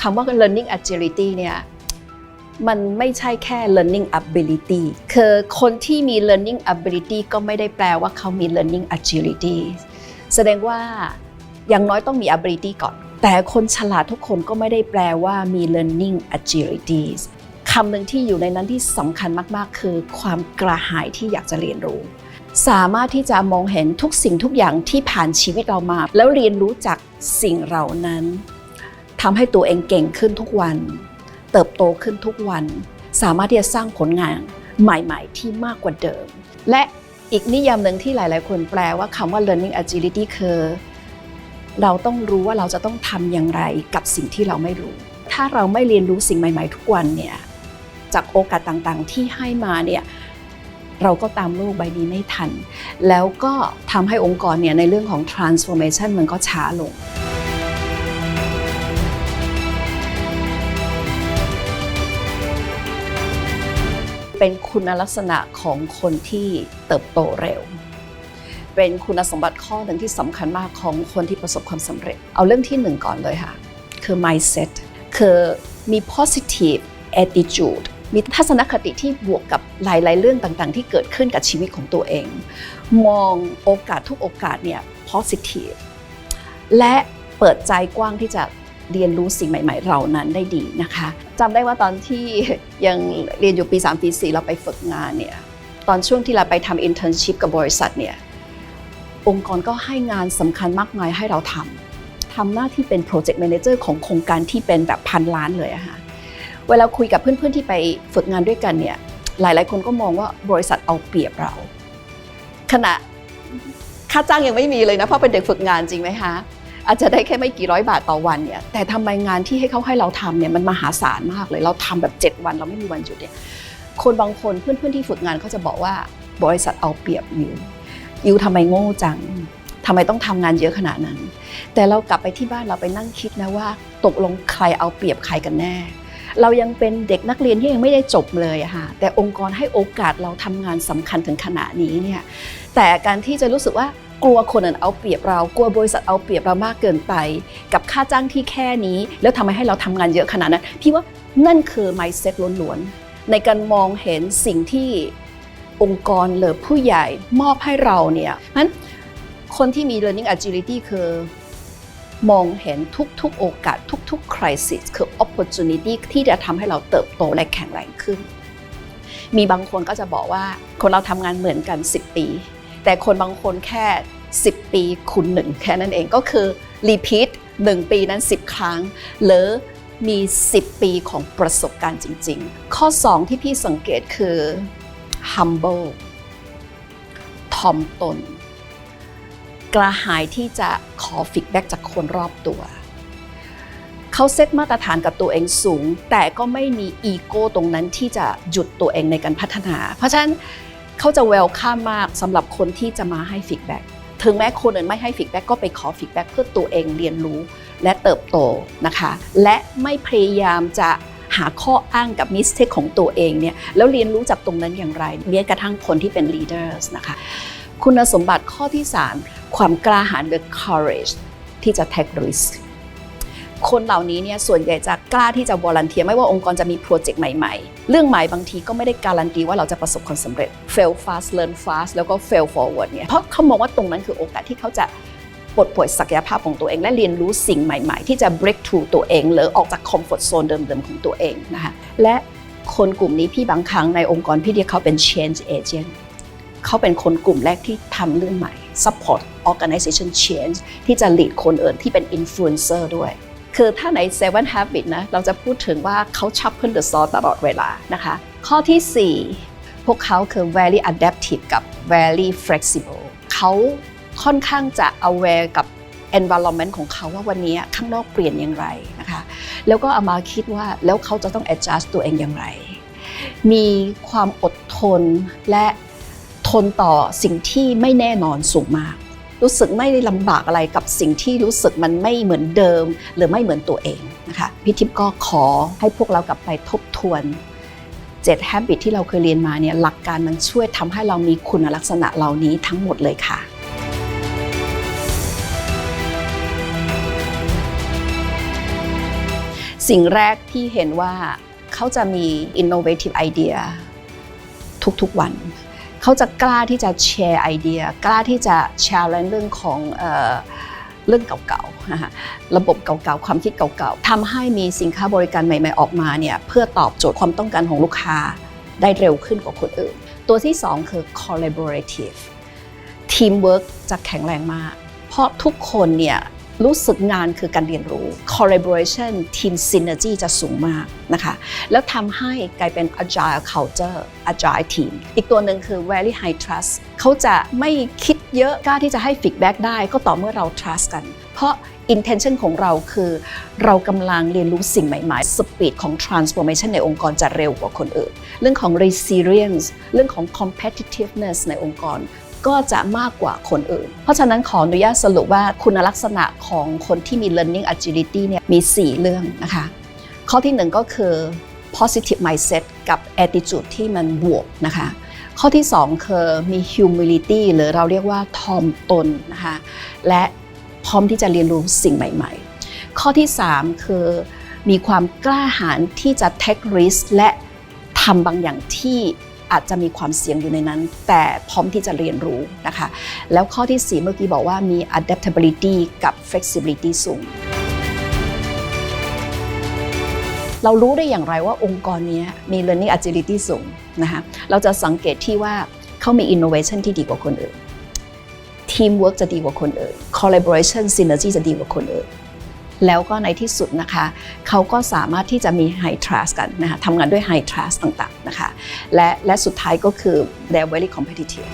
คำว่า learning agility เนี่ยมันไม่ใช่แค่ learning ability คือคนที่มี learning ability ก็ไม่ได้แปลว่าเขามี learning agility แสดงว่าอย่างน้อยต้องมี ability ก่อน แต่คนฉลาดทุกคนก็ไม่ได้แปลว่ามี learning agility คำหนึ่งที่อยู่ในนั้นที่สำคัญมากๆ คือความกระหายที่อยากจะเรียนรู้ สามารถที่จะมองเห็นทุกสิ่งทุกอย่างที่ผ่านชีวิตเรามา แล้วเรียนรู้จากสิ่งเหล่านั้น ทำให้ตัวเองเก่งขึ้นทุกวัน เติบโตขึ้นทุกวัน สามารถที่จะสร้างผลงานใหม่ๆ ที่มากกว่าเดิม และอีกนิยามหนึ่งที่หลาย ๆ คนแปลว่าคำว่า learning agility คือเราต้องรู้ว่าเราจะต้องทำอย่างไรกับสิ่งที่เราไม่รู้ ถ้าเราไม่เรียนรู้สิ่งใหม่ ๆ ทุกวันเนี่ยจากโอกาสต่างๆ ที่ให้มาเนี่ยเราก็ตามโลกใบนี้ไม่ทัน แล้วก็ทำให้องค์กรเนี่ยในเรื่องของ transformation มันก็ช้าลง เป็นคุณลักษณะของคนที่เติบโตเร็ว เป็นคุณสมบัติข้อหนึ่งที่สำคัญมากของคนที่ประสบความสำเร็จ เอาเรื่องที่หนึ่งก่อนเลยค่ะ คือ mindset คือมี positive attitude มีทัศนคติที่บวกกับหลายๆ เรื่องต่างๆ ที่เกิดขึ้นกับชีวิตของตัวเอง มองโอกาสทุกโอกาสเนี่ย positive และเปิดใจกว้างที่จะ เรียนรู้สิ่งใหม่ ๆ เหล่านั้นได้ดีนะคะจำได้ว่าตอนที่ยังเรียนอยู่ปี 3 ปี4เราไปฝึกงานเนี่ยตอนช่วงที่เราไปทำ internship กับบริษัทเนี่ยองค์กรก็ให้งานสำคัญมากมายให้เราทำทำหน้าที่เป็น project manager ของโครงการที่เป็นแบบพันล้านเลยอะค่ะเวลาคุยกับเพื่อนๆที่ไปฝึกงานด้วยกันเนี่ยหลายๆ คนก็มองว่าบริษัทเอาเปรียบเรา ขณะค่าจ้างยังไม่มีเลยนะเพราะเป็นเด็กฝึกงานจริงไหมคะ อาจจะได้แค่ไม่กี่ร้อยบาทต่อวันเนี่ยแต่ทำไมงานที่ให้เขาให้เราทำเนี่ยมันมหาศาลมากเลย เราทำแบบ 7 วันเราไม่มีวันหยุดเนี่ยคนบางคนเพื่อนๆที่ฝึกงานเขาจะบอกว่าบริษัทเอาเปรียบอยู่ยูทำไมโง่จังทำไมต้องทำงานเยอะขนาดนั้น แต่เรากลับไปที่บ้านเราไปนั่งคิดนะว่า ตกลงใครเอาเปรียบใครกันแน่ เรายังเป็นเด็กนักเรียนที่ยังไม่ได้จบเลยค่ะ แต่องค์กรให้โอกาสเราทำงานสำคัญถึงขนาดนี้เนี่ย แต่การที่จะรู้สึกว่า กลัวคนอื่นเอาเปรียบเรา กลัวบริษัทเอาเปรียบเรามากเกินไป กับค่าจ้างที่แค่นี้ แล้วทำไมให้เราทำงานเยอะขนาดนั้นพี่ว่านั่นคือ mindset ล้วนๆในการมองเห็นสิ่งที่องค์กรหรือผู้ใหญ่มอบให้เราเนี่ยนั้นคนที่มี learning agility คือมองเห็นทุกๆ โอกาสทุกๆ crisis คือ opportunity ที่จะทำให้เราเติบโตและแข็งแรงขึ้น มีบางคนก็จะบอกว่าคนเราทำงานเหมือนกัน 10 ปี แต่คนบางคนแค่ 10 ปีคูณหนึ่งแค่นั้นเองก็คือ repeat 1ปีนั้น 10 ครั้ง หรือมี 10 ปีของประสบการณ์จริง ๆ ข้อ 2 ที่พี่สังเกตคือ humble ทอมตน กระหายที่จะขอฟีดแบ็จากคนรอบตัว เขาเซตมาตรฐานกับตัวเองสูง แต่ก็ไม่มีอีโก้ตรงนั้นที่จะหยุดตัวเองในการพัฒนา เพราะฉะนั้น เขาจะเวลค่ามากสำหรับคนที่จะมาให้ฟีดแบ็กถึงแม้คนอื่นไม่ให้ฟีดแบ็กก็ไปขอฟีดแบ็กเพื่อตัวเองเรียนรู้และเติบโตนะคะ และไม่พยายามจะหาข้ออ้างกับมิสเทคของตัวเองเนี่ยแล้วเรียนรู้จากตรงนั้นอย่างไรแม้กระทั่งคนที่เป็น leaders นะคะ คุณสมบัติข้อที่ 3 ความกล้าหาญ the courage ที่จะ take risk คนเหล่านี้เนี่ยส่วนใหญ่จะกล้าที่จะวอลันเทียไม่ว่าองค์กรจะมีโปรเจกต์ใหม่ๆ เรื่องใหม่บางทีก็ไม่ได้การันตีว่าเราจะประสบความสำเร็จ fail fast learn fast แล้วก็ fail forward เนี่ยเพราะเขามองว่าตรงนั้นคือโอกาสที่เขาจะปลดปล่อยศักยภาพของตัวเอง และเรียนรู้สิ่งใหม่ๆ ที่จะ break through ตัวเองหรือออกจาก comfort zone เดิมๆของตัวเองนะคะและคนกลุ่มนี้พี่บางครั้งในองค์กรพี่เรียกเขาเป็น change agent เขาเป็นคนกลุ่มแรกที่ทำเรื่องใหม่ support organization change ที่จะ lead คนอื่นที่เป็น influencer ด้วย คือถ้าใน Seven Habit นะเราจะพูดถึงว่าเขาชับเพิ่ the saw ตลอดเวลานะคะ ข้อที่ 4 พวกเขาคือ very adaptive กับ very flexible เขาค่อนข้างจะ aware กับ environment ของเขาว่าวันนี้ข้างนอกเปลี่ยนอย่างไรนะคะ แล้วก็เอามาคิดว่าแล้วเขาจะต้อง adjust ตัวเองอย่างไร มีความอดทนและทนต่อสิ่งที่ไม่แน่นอนสูงมาก รู้สึกไม่ลำบากอะไรกับสิ่งที่รู้สึกมันไม่เหมือนเดิม หรือไม่เหมือนตัวเองนะคะพี่ทิพย์ก็ขอให้พวกเรากลับไปทบทวน7 habit ที่เราเคยเรียนมาเนี่ยหลักการมันช่วยทำให้เรามีคุณลักษณะเหล่านี้ทั้งหมดเลยค่ะสสิ่งแรกที่เห็นว่าเขาจะมี innovative idea ทุกๆวัน เขาจะกล้าที่จะแชร์ไอเดีย กล้าที่จะ challenge เรื่องของเออเรื่องเก่าๆนะคะระบบเก่าๆ ความคิดเก่าๆทำให้มีสินค้าบริการใหม่ๆออกมาเนี่ยเพื่อตอบโจทย์ความต้องการของลูกค้าได้เร็วขึ้นกว่าคนอื่น ตัวที่ 2 คือ collaborative teamwork จะแข็งแรงมาก เพราะทุกคนเนี่ย รู้สึกงานคือการเรียนรู้ collaboration team synergy จะสูงมากนะคะ แล้วทำให้กลายเป็น agile culture agile team อีกตัวหนึ่งคือ very high trust เขาจะไม่คิดเยอะกล้าที่จะให้ feedback ได้ก็ต่อเมื่อเรา trust กัน เพราะ intention ของเราคือเรากำลังเรียนรู้สิ่งใหม่ๆ speed ของ transformation ในองค์กรจะเร็วกว่าคนอื่น เรื่องของ resilience เรื่องของ competitiveness ในองค์กร ก็จะมากกว่าคนอื่น เพราะฉะนั้นขออนุญาตสรุปว่าคุณลักษณะของคนที่มี learning agility เนี่ยมี 4 เรื่องนะคะ ข้อที่ 1 ก็คือ positive mindset กับ attitude ที่มันบวกนะคะ ข้อที่ 2 คือมี humility หรือเราเรียกว่าทอมตนนะคะและพร้อมที่จะเรียนรู้สิ่งใหม่ ๆ ข้อที่ 3 คือมีความกล้าหาญที่จะ take risk และทำบางอย่างที่ อาจจะมีความเสี่ยงอยู่ในนั้น แต่พร้อมที่จะเรียนรู้นะคะ แล้วข้อที่ 4 เมื่อกี้บอกว่ามี adaptability กับ flexibility สูง เรารู้ได้อย่างไรว่าองค์กรนี้มี learning agility สูงนะคะเราจะสังเกตที่ว่าเขามี innovation ที่ดีกว่าคนอื่น teamwork จะดีกว่าคนอื่น collaboration synergy จะดีกว่าคนอื่น แล้วก็ในที่สุดนะคะ เขาก็สามารถที่จะมี high trust กันนะคะทำงานด้วย high trust ต่างๆนะคะ และและสุดท้ายก็คือ they're very competitive